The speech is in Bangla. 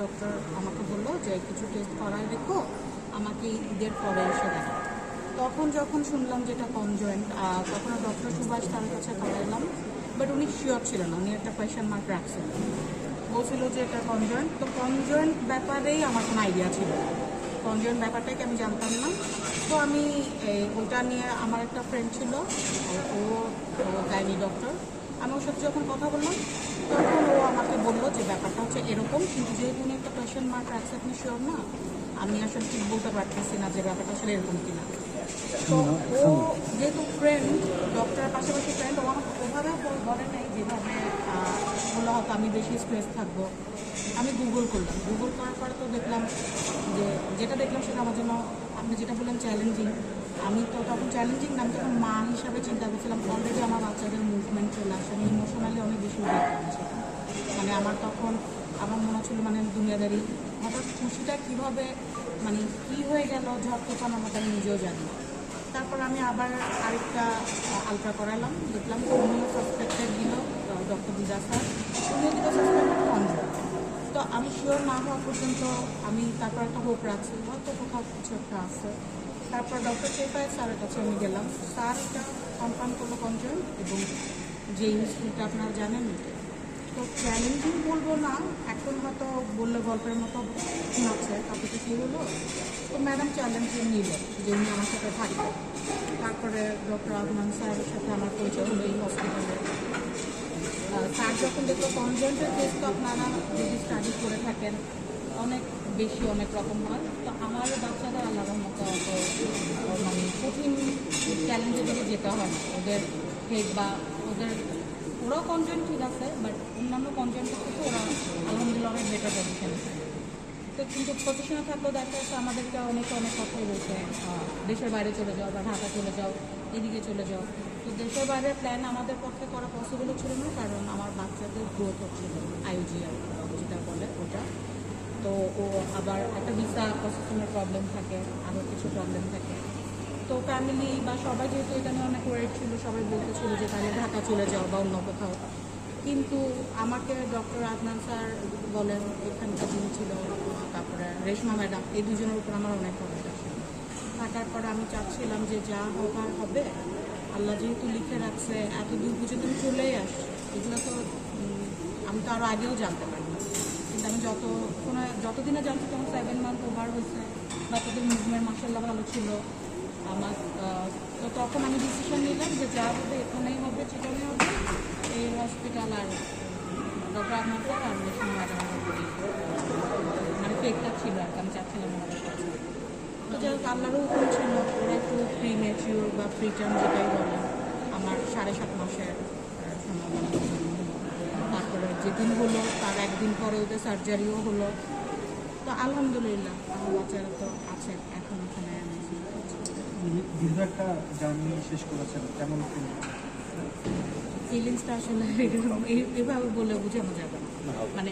ডক্টর আমাকে বলল যে, কিছু টেস্ট করায় রেখো, আমাকে ঈদের পরে এসে দেখো তখন যখন শুনলাম যে যেটা কনজয়েন্ট তখন ডক্টর সুভাষ তার কাছে করাইলাম বাট উনি শিওর ছিল না, উনি একটা কোয়েশ্চেন মার্ক রাখছেন। বলছিল যে এটা কনজয়েন্ট তো কনজয়েন্ট ব্যাপারেই আমার কোনো আইডিয়া ছিল কনজয়েন্ট ব্যাপারটাকে আমি জানতাম না। তো আমি ওটা নিয়ে আমার একটা ফ্রেন্ড ছিল, ও গাইনি ডক্টর আমি ওর সাথে যখন কথা বললাম তখন ও আমাকে বলল যে ব্যাপারটা হচ্ছে এরকম কিন্তু যেহেতু উনি একটা কোয়েশ্চেন মার্ক রাখছে আপনি শিওর না আমি আসলে ঠিক বলতে পারতেছি না যে ব্যাপারটা আসলে এরকম কিনা। তো ও যেহেতু ফ্রেন্ড ডক্টরের পাশাপাশি ফ্রেন্ড ও আমাকে ওভাবে বল- নাই যেভাবে বলল হয়তো আমি বেশি স্ট্রেস থাকব। আমি গুগল করলাম। গুগল করার পরে তো দেখলাম যে যেটা দেখলাম সেটা আমার জন্য আপনি যেটা বললেন চ্যালেঞ্জিং আমি তো চ্যালেঞ্জিং না আমি তখন মা হিসাবে চিন্তা করছিলাম অলরেডি আমার বাচ্চাদের মুভমেন্ট চলে আসে, আমি ইমোশনালি অনেক বেশি মানে আমার তখন, আমার মনে হচ্ছিল মানে দুনিয়াদারি, হঠাৎ খুশিটা কীভাবে মানে কী হয়ে গেল ঝড় তুফান আমাকে আমি নিজেও জানি তারপর আমি আবার আরেকটা আলট্রা করালাম, দেখলাম উনিও সাসপেক্টেড দিল ডক্টর দিদা স্যার উনিও দিল সাসপেক্টেড তো আমি শিওর না হওয়া পর্যন্ত আমি তারপর একটা হোপ রাখছি, হয়তো কোথাও কিছু একটা আছে। তারপর ডক্টর চেপায় স্যারের কাছে আমি গেলাম। স্যার এটা কনফার্ম করল কনজেন্ট এবং যে ইনস্টিটিউটটা আপনারা জানেন তো চ্যালেঞ্জিং বলব না, এখন হয়তো বললে গল্পের মতো তারপরে তো কী হলো? তো ম্যাডাম চ্যালেঞ্জিং নিল, যে উনি আমার সাথে থাকবে। তারপরে ডক্টর আদমান স্যারের সাথে আমার পরিচয় হলো এই হসপিটালে স্যার যখন দেখল কনজেন্টের কেস তো আপনারা যদি স্টাডি করে থাকেন অনেক বেশি, অনেক রকম হয়। তো আমার বাচ্চাদের আল্লাহ রহমতে অত মানে কঠিন চ্যালেঞ্জের দিকে যেতে হয় না ওদের হেড বা ওদের, ওরাও কনজেন্ট ঠিক আছে বাট অন্যান্য কনজেন্টের থেকে ওরা আলহামদুলিল্লাহ অনেক বেটার পজিশনে তো কিন্তু প্রফেশনাল থাকলেও দেখা যাচ্ছে আমাদেরকে অনেকে অনেক কথাই বলছে দেশের বাইরে চলে যাও বা ঢাকা চলে যাও, এদিকে চলে যাও। তো দেশের বাইরের প্ল্যান আমাদের পক্ষে করা পসিবল ছিল না, কারণ আমার বাচ্চাদের গ্রোথ হচ্ছিল ওটা তো ও আবার একটা ভিসা প্রসেসিংয়ের প্রবলেম থাকে আরও কিছু প্রবলেম থাকে। তো ফ্যামিলি বা সবাই যেহেতু এটা নিয়ে অনেক ওয়েট ছিল, সবাই বলতেছিল যে তাহলে ঢাকা চলে যাও বা অন্য কোথাও। কিন্তু আমাকে ডক্টর আদনান স্যার বলেন, এখানকার যিনি ছিল, তারপরে রেশমা ম্যাডাম, এই দুজনের উপর আমার অনেক ভরসা ছিল। থাকার পর আমি চাচ্ছিলাম যে যা হবার হবে, আল্লাহ যেহেতু লিখে রাখছে এত দূর পর্যন্ত আমি চলেই আসছি। এগুলো তো আমি তো আরও আগেও জানতে পারি আমি যত কোনো যতদিনে জানছি তখন সেভেন মান্থ ওভার হয়েছে বাচ্চাদের মুভমেন্ট মার্শাল্লাহ ভালো ছিল। আমার তো তখন আমি ডিসিশন নিলাম যে যা হবে এখানেই হবে সেখানেই হবে, এই হসপিটাল আর ডক্টর আপনার স্যার আর রেশমা ম্যাডাম মানে ফেকটা ছিল আর আমি চাচ্ছিলাম ওনাদের কাছে। তো যাই হোক আল্লাহরও হুকুম ছিল ওরা একটু প্রি ম্যাচিওর বা প্রি টার্ম যেটাই বলে আমার সাড়ে সাত মাসের যেদিন হলো তার একদিন পরে ওদের সার্জারিও হলো। তো আলহামদুলিল্লাহ আমার বাচ্চারা তো আছে এখন ওখানে দীর্ঘ একটা জার্নি শেষ করেছেন কেমন ফিল ফিলিংসটা আসলে এভাবে বলে বোঝানো যাবে না। মানে